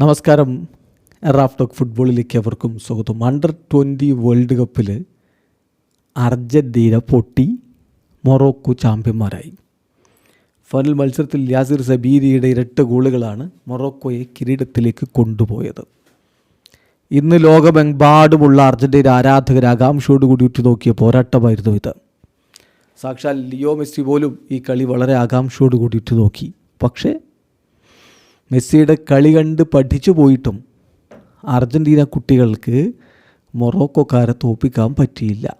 നമസ്കാരം. Raf talk ഫുട്ബോളിലേക്ക് അവർക്കും സ്വാഗതം. അണ്ടർ ട്വന്റി വേൾഡ് കപ്പിൽ അർജന്റീന പൊട്ടി മൊറോക്കോ ചാമ്പ്യന്മാരായി. ഫൈനൽ മത്സരത്തിൽ യാസിർ സബീരിയുടെ ഇരട്ട ഗോളുകളാണ് മൊറോക്കോയെ കിരീടത്തിലേക്ക് കൊണ്ടുപോയത്. ഇന്ന് ലോകമെമ്പാടുമുള്ള അർജന്റീന ആരാധകർ ആകാംക്ഷയോട് കൂടി ഉറ്റുനോക്കിയ പോരാട്ടമായിരുന്നു ഇത്. സാക്ഷാൽ ലിയോ മെസ്സി പോലും ഈ കളി വളരെ ആകാംക്ഷയോട് കൂടി ഉറ്റുനോക്കി. പക്ഷേ മെസ്സിയുടെ കളി കണ്ട് പഠിച്ചു പോയിട്ടും അർജന്റീന കുട്ടികൾക്ക് മൊറോക്കോക്കാരെ തോപ്പിക്കാൻ പറ്റിയില്ല.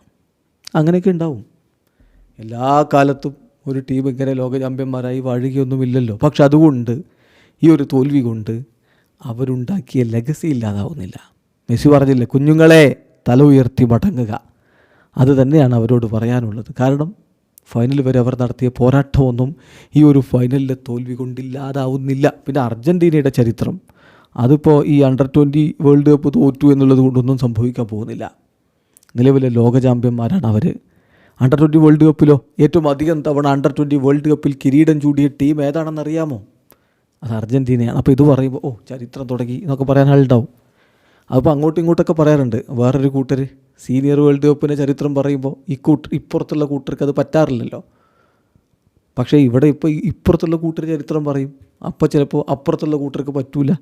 അങ്ങനെയൊക്കെ ഉണ്ടാവും. എല്ലാ കാലത്തും ഒരു ടീം ഇങ്ങനെ ലോക ചാമ്പ്യന്മാരായി വാഴുകയൊന്നുമില്ലല്ലോ പക്ഷെ അതുകൊണ്ട് ഈ ഒരു തോൽവി കൊണ്ട് അവരുണ്ടാക്കിയ ലെഗസി ഇല്ലാതാവുന്നില്ല. മെസ്സി പറഞ്ഞില്ലേ കുഞ്ഞുങ്ങളെ തല ഉയർത്തി മടങ്ങുക. അത് തന്നെയാണ് അവരോട് പറയാനുള്ളത്. കാരണം ഫൈനൽ വരെ അവർ നടത്തിയ പോരാട്ടമൊന്നും ഈ ഒരു ഫൈനലിലെ തോൽവി കൊണ്ടില്ലാതാവുന്നില്ല പിന്നെ അർജന്റീനയുടെ ചരിത്രം. അതിപ്പോൾ ഈ അണ്ടർ ട്വന്റി വേൾഡ് കപ്പ് തോറ്റു എന്നുള്ളത് കൊണ്ടൊന്നും സംഭവിക്കാൻ പോകുന്നില്ല. നിലവിലെ ലോക ചാമ്പ്യന്മാരാണ് അവർ അണ്ടർ ട്വന്റി വേൾഡ് കപ്പിലോ ഏറ്റവും അധികം തവണ അണ്ടർ ട്വന്റി വേൾഡ് കപ്പിൽ കിരീടം ചൂടിയ ടീം ഏതാണെന്നറിയാമോ? അത് അർജന്റീനയാണ് അപ്പോൾ ഇത് പറയുമ്പോൾ ഓ ചരിത്രം തുടങ്ങി എന്നൊക്കെ പറയാൻ അതിപ്പോൾ അങ്ങോട്ടും ഇങ്ങോട്ടൊക്കെ പറയാറുണ്ട്. വേറൊരു കൂട്ടർ സീനിയർ വേൾഡ് കപ്പിന്റെ ചരിത്രം പറയുമ്പോൾ ഈ കൂട്ടർ ഇപ്പുറത്തുള്ള കൂട്ടർക്ക് അത് പറ്റാറില്ലല്ലോ. പക്ഷേ ഇവിടെ ഇപ്പോൾ ഇപ്പുറത്തുള്ള കൂട്ടർ ചരിത്രം പറയും അപ്പോൾ ചിലപ്പോൾ അപ്പുറത്തുള്ള കൂട്ടർക്ക് പറ്റൂല.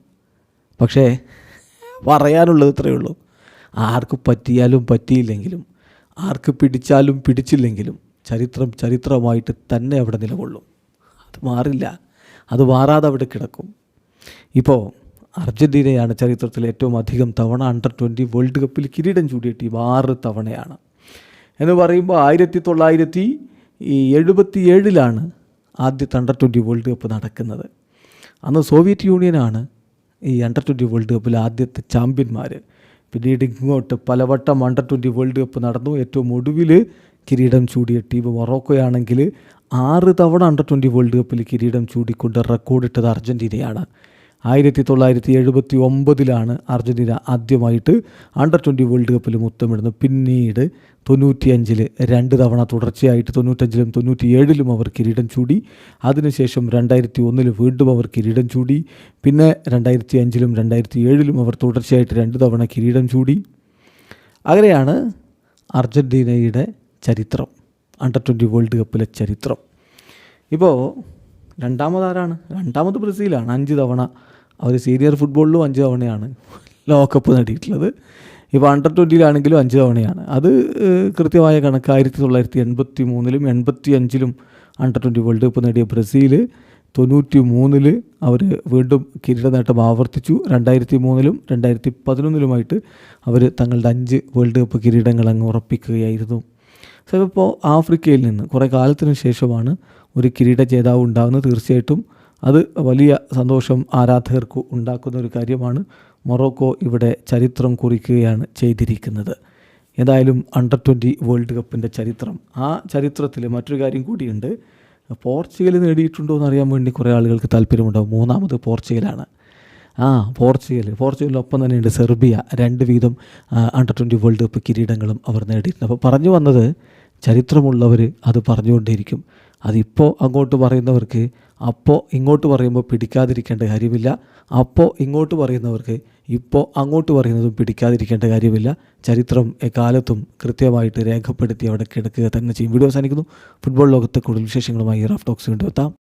പക്ഷേ പറയാനുള്ളത് ഇത്രയേ ഉള്ളൂ. ആർക്ക് പറ്റിയാലും പറ്റിയില്ലെങ്കിലും ആർക്ക് പിടിച്ചാലും പിടിച്ചില്ലെങ്കിലും ചരിത്രം ചരിത്രമായിട്ട് തന്നെ അവിടെ നിലകൊള്ളും. അത് മാറില്ല. അത് മാറാതെ അവിടെ കിടക്കും. ഇപ്പോൾ അർജന്റീനയാണ് ചരിത്രത്തിൽ ഏറ്റവും അധികം തവണ അണ്ടർ ട്വന്റി വേൾഡ് കപ്പിൽ കിരീടം ചൂടിയ ടീം ആറ് തവണയാണ്. എന്ന് പറയുമ്പോൾ ആയിരത്തി തൊള്ളായിരത്തി ഈ എഴുപത്തി ഏഴിലാണ് ആദ്യത്തെ അണ്ടർ ട്വന്റി വേൾഡ് കപ്പ് നടക്കുന്നത്. അന്ന് സോവിയറ്റ് യൂണിയനാണ് ഈ അണ്ടർ ട്വന്റി വേൾഡ് കപ്പിൽ ആദ്യത്തെ ചാമ്പ്യന്മാർ പിന്നീട് ഇങ്ങോട്ട് പലവട്ടം അണ്ടർ ട്വന്റി വേൾഡ് കപ്പ് നടന്നു. ഏറ്റവും ഒടുവിൽ കിരീടം ചൂടിയ ടീം മൊറോക്കോയാണെങ്കിൽ ആറ് തവണ അണ്ടർ ട്വന്റി വേൾഡ് കപ്പിൽ കിരീടം ചൂടിക്കൊണ്ട് റെക്കോർഡിട്ടത് അർജന്റീനയാണ് ആയിരത്തി തൊള്ളായിരത്തി എഴുപത്തി ഒമ്പതിലാണ് അർജന്റീന ആദ്യമായിട്ട് അണ്ടർ ട്വന്റി വേൾഡ് കപ്പിൽ മുത്തമിടുന്നത് പിന്നീട് തൊണ്ണൂറ്റിയഞ്ചിൽ രണ്ട് തവണ തുടർച്ചയായിട്ട് തൊണ്ണൂറ്റഞ്ചിലും തൊണ്ണൂറ്റിയേഴിലും അവർ കിരീടം ചൂടി. അതിനുശേഷം രണ്ടായിരത്തി ഒന്നിൽ വീണ്ടും അവർ കിരീടം ചൂടി. പിന്നെ രണ്ടായിരത്തി അഞ്ചിലും രണ്ടായിരത്തി ഏഴിലും അവർ തുടർച്ചയായിട്ട് രണ്ട് തവണ കിരീടം ചൂടി. അങ്ങനെയാണ് അർജന്റീനയുടെ ചരിത്രം. അണ്ടർ ട്വന്റി വേൾഡ് കപ്പിലെ ചരിത്രം. ഇപ്പോൾ രണ്ടാമതാരാണ്? രണ്ടാമത് ബ്രസീലാണ്. അഞ്ച് തവണ. അവർ സീനിയർ ഫുട്ബോളിലും അഞ്ച് തവണയാണ് ലോകകപ്പ് നേടിയിട്ടുള്ളത്. ഇപ്പോൾ അണ്ടർ ട്വന്റിയിലാണെങ്കിലും അഞ്ച് തവണയാണ്. അത് കൃത്യമായ കണക്ക്. ആയിരത്തി തൊള്ളായിരത്തി എൺപത്തി മൂന്നിലും എൺപത്തി അഞ്ചിലും അണ്ടർ ട്വന്റി വേൾഡ് കപ്പ് നേടിയ ബ്രസീൽ തൊണ്ണൂറ്റി മൂന്നിൽ അവർ വീണ്ടും കിരീട നേട്ടം ആവർത്തിച്ചു. രണ്ടായിരത്തി മൂന്നിലും രണ്ടായിരത്തി പതിനൊന്നിലുമായിട്ട് അവർ തങ്ങളുടെ അഞ്ച് വേൾഡ് കപ്പ് കിരീടങ്ങൾ അങ്ങ് ഉറപ്പിക്കുകയായിരുന്നു. സോ ഇപ്പോൾ ആഫ്രിക്കയിൽ നിന്ന് കുറേ കാലത്തിന് ശേഷമാണ് ഒരു കിരീട ജേതാവ് ഉണ്ടാകുന്നത് തീർച്ചയായിട്ടും അത് വലിയ സന്തോഷം ആരാധകർക്ക് ഉണ്ടാക്കുന്ന ഒരു കാര്യമാണ്. മൊറോക്കോ ഇവിടെ ചരിത്രം കുറിക്കുകയാണ് ചെയ്തിരിക്കുന്നത്. ഏതായാലും അണ്ടർ ട്വന്റി വേൾഡ് കപ്പിന്റെ ചരിത്രം. ആ ചരിത്രത്തിൽ മറ്റൊരു കാര്യം കൂടിയുണ്ട്. പോർച്ചുഗൽ നേടിയിട്ടുണ്ടോ എന്ന് അറിയാൻ വേണ്ടി കുറേ ആളുകൾക്ക് താല്പര്യമുണ്ടാവും. മൂന്നാമത് പോർച്ചുഗലാണ്. ആ പോർച്ചുഗൽ. പോർച്ചുഗലിനൊപ്പം തന്നെയുണ്ട് സെർബിയ. രണ്ട് വീതം അണ്ടർ ട്വന്റി വേൾഡ് കപ്പ് കിരീടങ്ങളും അവർ നേടിയിട്ടുണ്ട്. അപ്പോൾ പറഞ്ഞു വന്നത് ചരിത്രമുള്ളവർ അത് പറഞ്ഞുകൊണ്ടേയിരിക്കും. അതിപ്പോൾ അങ്ങോട്ട് പറയുന്നവർക്ക് അപ്പോൾ ഇങ്ങോട്ട് പറയുമ്പോൾ പിടിക്കാതിരിക്കേണ്ട കാര്യമില്ല. അപ്പോൾ ഇങ്ങോട്ട് പറയുന്നവർക്ക് ഇപ്പോൾ അങ്ങോട്ട് പറയുന്നതും പിടിക്കാതിരിക്കേണ്ട കാര്യമില്ല. ചരിത്രം എക്കാലത്തും കൃത്യമായിട്ട് രേഖപ്പെടുത്തി അവിടെ കിടക്കുക തന്നെ ചെയ്യും വീഡിയോ അവസാനിക്കുന്നു. ഫുട്ബോൾ ലോകത്തെ കൂടുതൽ വിശേഷങ്ങളുമായി റാഫ് ടോക്സ് വീണ്ടും എത്താം.